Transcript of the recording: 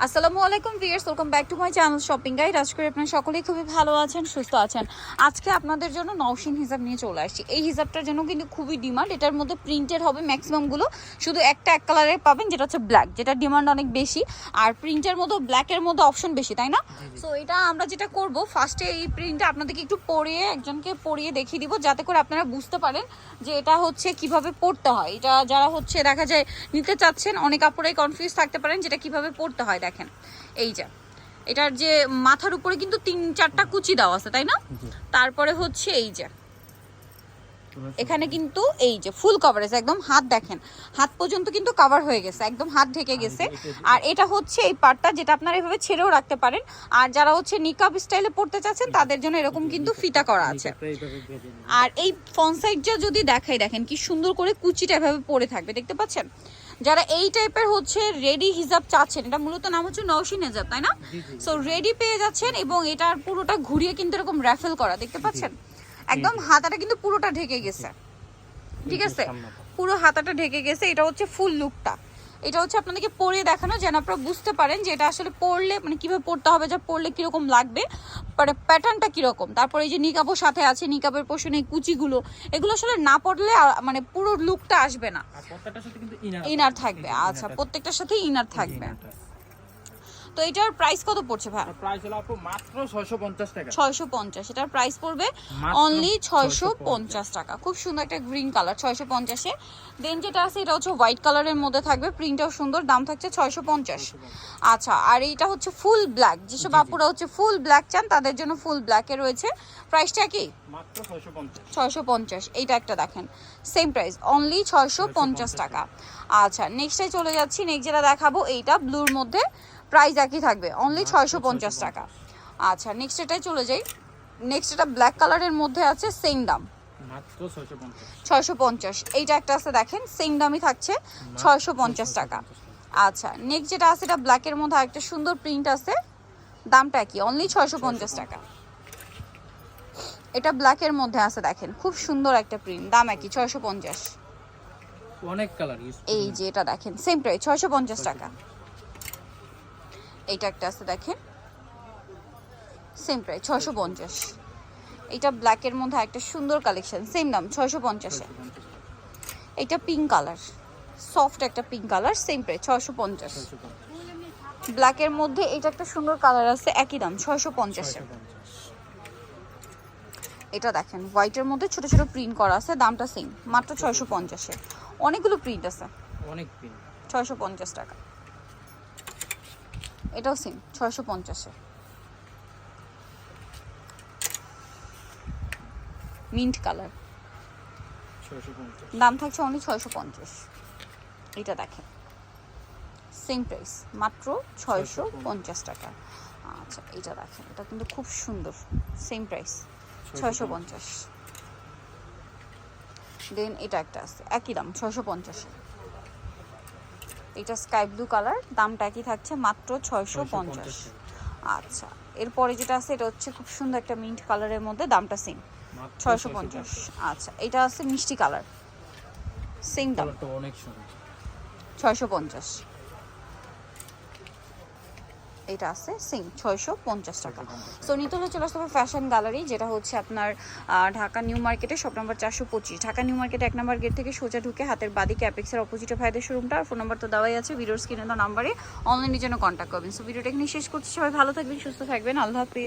আসসালামু আলাইকুম viewers welcome back to my channel shopping guide. আজ করে আপনারা সকলেই খুবই ভালো আছেন সুস্থ আছেন। আজকে আপনাদের জন্য নওশিন হিসাব নিয়ে চলে আসছি। এই হিসাবটার জন্য কিন্তু খুবই ডিমান্ড। এটার মধ্যে প্রিন্টেড হবে ম্যাক্সিমামগুলো। শুধু একটা এক কালারের পাবেন যেটা হচ্ছে ব্ল্যাক যেটা ডিমান্ড অনেক বেশি। আর প্রিন্টের মধ্যে ব্ল্যাকের মধ্যে অপশন বেশি তাই না? সো এটা আমরা যেটা করব ফার্স্টে এই প্রিন্টটা আপনাদেরকে একটু পরিয়ে একজনকে পরিয়ে দেখিয়ে দিব যাতে করে আপনারা বুঝতে পারেন যে এটা হচ্ছে কীভাবে পড়তে হয়। এটা যারা হচ্ছে দেখা যায় নিতে চাচ্ছেন অনেক আপুরাই কনফিউজ থাকতে পারেন যেটা কীভাবে পড়তে হয়। দেখেন। এই যে এটার যে মাথার উপরে কিন্তু তিন চারটা কুচি দেওয়া আছে তাই না? তারপরে হচ্ছে এই যে এখানে কিন্তু এই যে ফুল কভারেজ একদম হাত দেখেন। হাত পর্যন্ত কিন্তু কভার হয়ে গেছে একদম হাত ঢেকে গেছে। আর এটা হচ্ছে এই পার্টটা যেটা আপনারা এভাবে ছেড়েও রাখতে পারেন। আর যারা হচ্ছে নিকাব স্টাইলে পড়তে চাচ্ছেন তাদের জন্য এরকম কিন্তু ফিতা করা আছে। আর এই ফ্রন্ট সাইডটা যদি দেখাই দেখেন কি সুন্দর করে কুচিটা এভাবে পড়ে থাকবে দেখতে পাচ্ছেন? যারা এই টাইপের হচ্ছে রেডি হিজাব চাচ্ছেন এটা মূলত নাম হচ্ছে নওশিন হিজাব তাই না? সো রেডি পেয়ে যাচ্ছেন এবং এটার পুরোটা ঘুরিয়ে কিন্তু এরকম র্যাফেল করা দেখতে পাচ্ছেন? একদম হাতাটা কিন্তু পুরোটা ঢেকে গেছে। ঠিক আছে? পুরো হাতাটা ঢেকে গেছে এটা হচ্ছে ফুল লুকটা এটা হচ্ছে আপনাদেরকে পরিয়ে দেখানো যেন আপনারা বুঝতে পারেন যে এটা আসলে পড়লে মানে কীভাবে পড়তে হবে যা পড়লে কীরকম লাগবে মানে প্যাটার্নটা কীরকম? তারপরে এই যে নিকাবও সাথে আছে নিকাবের পোষণে এই কুচিগুলো এগুলো আসলে না পড়লে মানে পুরো লুকটা আসবে না। ইনার থাকবে। আচ্ছা প্রত্যেকটার সাথে ইনার থাকবে। তো এটার প্রাইস কত পড়ছে ভাই? প্রাইস হলো আপু মাত্র 650 টাকা। ছয়শো পঞ্চাশ এটার প্রাইস পড়বে অনলি ছয়শো 650 পঞ্চাশ। টাকা। খুব সুন্দর একটা গ্রিন কালার ছয়শো পঞ্চাশে। দেন যেটা আছে এটা হচ্ছে হোয়াইট কালারের মধ্যে থাকবে প্রিন্টটাও সুন্দর দাম থাকছে ছয়শো পঞ্চাশ। আচ্ছা আর এইটা হচ্ছে ফুল ব্ল্যাক যেসব আপুরা হচ্ছে ফুল ব্ল্যাক চান তাদের জন্য ফুল ব্ল্যাকে রয়েছে। প্রাইসটা কি? মাত্র 650 ছয়শো পঞ্চাশ এইটা একটা দেখেন। সেম প্রাইস অনলি ছয়শো পঞ্চাশ টাকা। আচ্ছা নেক্সটে চলে যাচ্ছি নেক্সট যেটা দেখাবো এইটা ব্লুর মধ্যে। প্রাইস একই থাকবে অনলি ছয়শো পঞ্চাশ টাকা। আচ্ছা নেক্সট এটাই চলে যাই। নেক্সট এটা ব্ল্যাক কালারের মধ্যে আছে সেম দাম। ছয়শো পঞ্চাশ। এইটা একটা আছে দেখেন সেম দামই থাকছে ছয়শো পঞ্চাশ টাকা। আচ্ছা নেক্সট যেটা আছে এটা ব্ল্যাকের মধ্যে একটা সুন্দর প্রিন্ট আছে। দামটা কি অনলি ছয়শো পঞ্চাশ টাকা। এটা ব্ল্যাকের মধ্যে আছে দেখেন খুব সুন্দর একটা প্রিন্ট দাম একই ছয়শো পঞ্চাশ। অনেক কালার এই যে এটা দেখেন সেম প্রাইস ছয়শো পঞ্চাশ টাকা। এইটা একটা আছে দেখেন। সেম প্রাইস ছয়শো পঞ্চাশ। এটা ব্ল্যাকের মধ্যে একটা সুন্দর কালেকশন সেম দাম ছয়শো পঞ্চাশে এটা পিঙ্ক কালার সফট একটা পিঙ্ক কালার সেম প্রাইস ছয়শো পঞ্চাশ। ব্ল্যাকের মধ্যে এটা একটা সুন্দর কালার আছে একই দাম ছয়শো পঞ্চাশে এটা দেখেন হোয়াইটের মধ্যে ছোট ছোট প্রিন্ট করা আছে দামটা সেম মাত্র ছয়শো পঞ্চাশে অনেকগুলো প্রিন্ট আছে। অনেক প্রিন্ট ছয়শো পঞ্চাশ টাকা। এটাও সেম ছয়শো পঞ্চাশে। মিন্ট কালার দাম থাকছে অনলি ছয়শো পঞ্চাশ। এটা দেখেন। সেম প্রাইস মাত্র ছয়শো পঞ্চাশ টাকা। আচ্ছা এটা দেখেন এটা কিন্তু খুব সুন্দর। সেম প্রাইস ছয়শো পঞ্চাশ। দেন এটা একটা আছে একই দাম ছয়শো পঞ্চাশে। এটা স্কাই ব্লু কালার দামটা একই থাকছে মাত্র ছয়শো পঞ্চাশ। আচ্ছা এরপরে যেটা আছে এটা হচ্ছে খুব সুন্দর একটা মিন্ট কালারের মধ্যে দামটা সেম ছয়শো পঞ্চাশ। আচ্ছা এটা আছে মিষ্টি কালার। সেম দাম। অনেক সুন্দর। ছয়শো পঞ্চাশ। এটা আছে সেম ছয়শো পঞ্চাশ টাকা। সো নিতে হচ্ছে চলে আসতে হবে ফ্যাশন গ্যালারি যেটা হচ্ছে আপনার ঢাকা নিউ মার্কেটে, শপ নম্বর চারশো পঁচিশ। ঢাকা নিউ মার্কেটে এক নম্বর গেট থেকে সোজা ঢুকে হাতের বাদি ক্যাপেক্সের অপোজিটে ভাইদের শোরুমটা আর ফোন নম্বর তো দেওয়াই আছে ভিডিওর স্ক্রিনে তো নাম্বারে অনলাইনের জন্য কন্ট্যাক্ট করবেন। সো ভিডিওটা এখানে শেষ করছি। সবাই ভালো থাকবেন, সুস্থ থাকবেন। আল্লাহ হাফিজ।